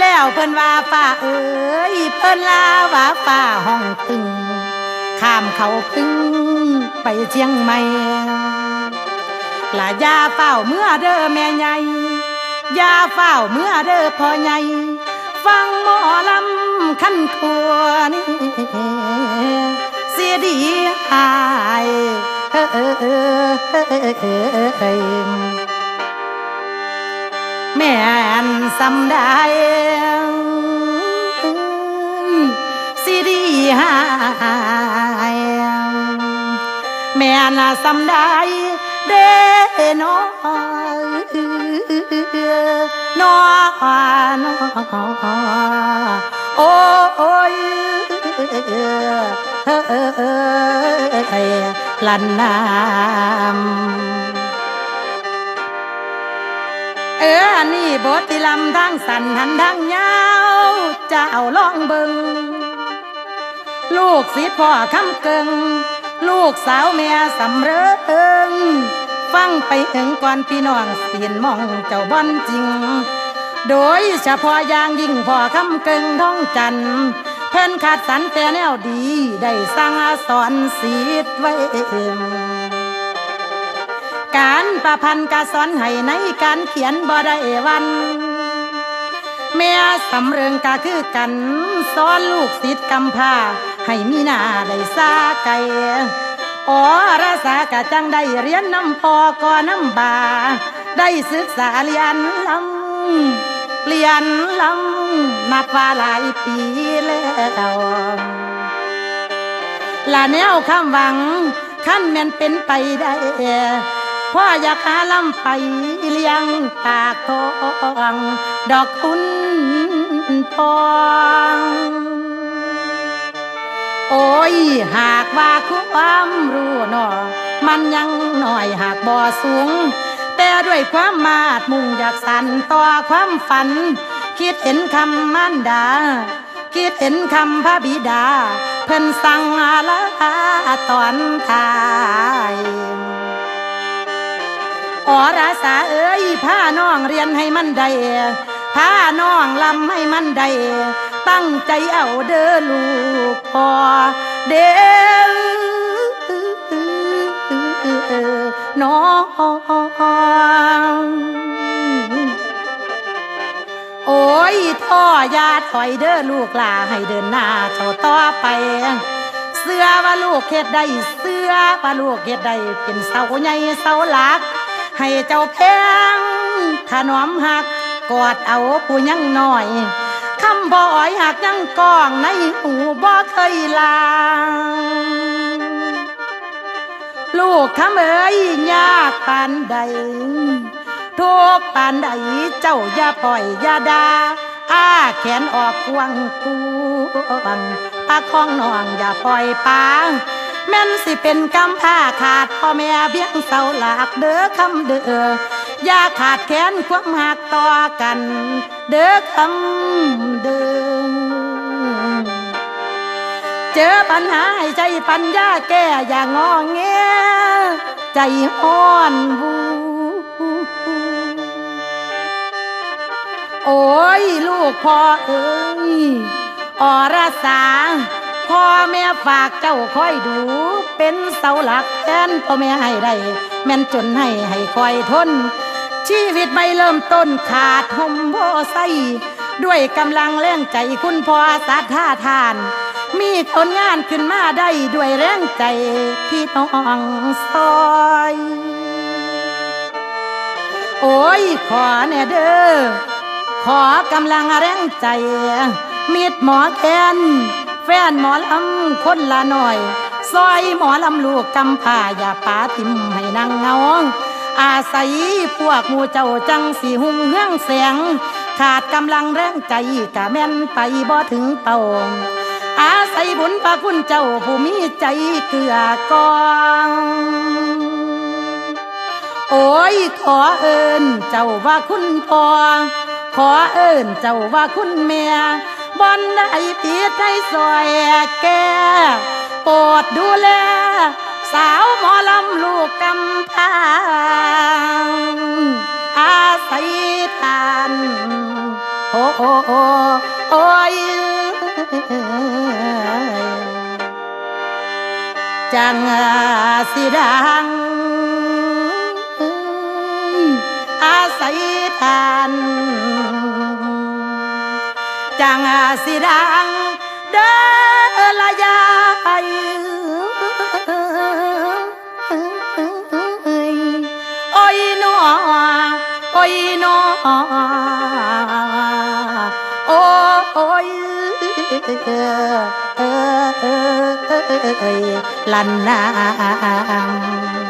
แล้วเพิ่นว่าฝ่าเอ๋ยเพิ่นลาว่าฝ่าห้องตึง ข้ามเขาพึ่งไปเชียงใหม่ลายาเฝ้าเมื่อเด้อแม่ใหญ่ยาเฝ้าเมื่อเด้อพ่อใหญ่ฟังหมอลำขั้นทวน เสียดีหายแม่นสำได้สิดีหายแม่นสำได้เด้น้อน้อน้อโอ้ย ลันน้ำเอออันนี้บทที่ลำทั้งสันหันทั้งยาวจะเอาล่องเบิงลูกศิษย์พ่อคำเกิง ลูกสาวแม่สำเริงฟังไปถึงก่อนพี่น้องเสียนมองเจ้าบอนจริง โดยเฉพาะอย่างยิ่งพ่อคำเกิงท้องจันทร์ เพิ่นขาดสรรแต่แนวดี ได้สร้างสอนศิษย์ไว้เองการประพันธ์กาสอนให้ในการเขียนบ่ได้วันแม่สำเริงก็คือกันสอนลูกศิษย์กำพาให้มีหน้าได้ซาไก่อ๋อรสากะจังได้เรียนน้ำพอก่อน้ำบา ได้ศึกษาเรียนลำ เรียนลำนับว่าหลายปีแล้วละแนวคำหวังขั้นแม่นเป็นไปได้พ่ออยากหาลำไปเลี้ยงปากทองดอกคุณทองโอ้ยหากว่าความรู้หนอมันยังหน่อยหากบ่อสูง แต่ด้วยความมาดมุ่งอยากสันต่อความฝัน คิดเห็นคำมันดา คิดเห็นคำพระบิดา เพิ่นสั่งอาลาตอนทายอราสาเอ้ยผ้าน้องเรียนให้มันได้ผ้าน้องลำให้มันได้ตั้งใจเอาเด้อลูกพอเด้อน้อง โอ้ยท่อยาถอยเด้อลูกลาให้เดินหน้าเท่าต่อไป เสื้อว่าลูกเฮ็ดได้เสื้อว่าลูกเฮ็ดได้เป็นเสาใหญ่เสาหลัก ให้เจ้าแพงถนอมหักกอดเอาผู้ยังหน้อยคำบ่อยหักยังกองในหูบ่เคยลาลูกคำเอ๋ย ปานใด ทุกปานใดเจ้าอย่าปล่อยอย่าดาอ้าแขนออกกวงกวงปากของนองอย่าปล่อยปางแม่นสิเป็นกำผ้าขาดพ่อแม่เบี้ยงเสาหลักเด้อคำเด้ออย่าขาดแขนความหักต่อกัน เด้อคำเด้อเจอปัญหาให้ใจปัญญาแก้อย่างงอแง ใจอ่อนวูโอ้ย ลูกพ่อเอ้ยอรสาพ่อแม่ฝากเจ้าคอยดู เป็นเสาหลักแทนพ่อแม่ให้ได้แม่นจนให้ให้คอยทน ชีวิตไม่เริ่มต้นขาดหมโบไซด้วยกำลังแรงใจคุณพ่อสัทธาทาน มีผลงานขึ้นมาได้ด้วยแรงใจพี่น้องซอย โอ้ยขอแน่เด้อขอกำลังแรงใจ มีดหมอแคนแฟนหมอลำคนละหน่อยซอยหมอลำลูกกำพร้าอย่าป่าทิมให้นางเงาอาศัยพวกมูเจ้าจังสีหุ่งเฮืองแสงขาดกำลังแรงใจกะแม่นไปบ่ถึงเป่า อาศัยบุญพระคุณเจ้าผู้มีใจเกื้อกองโอ้ยขอเอิญเจ้าว่าคุณพ่อขอเอิญเจ้าว่าคุณแม่บอนได้ผิดให้ซอยแก่โปรดดูแล สาวหมอลำลูกกำพร้า จังสิดัง อาศัยทาน จังสิดัง ลันนาง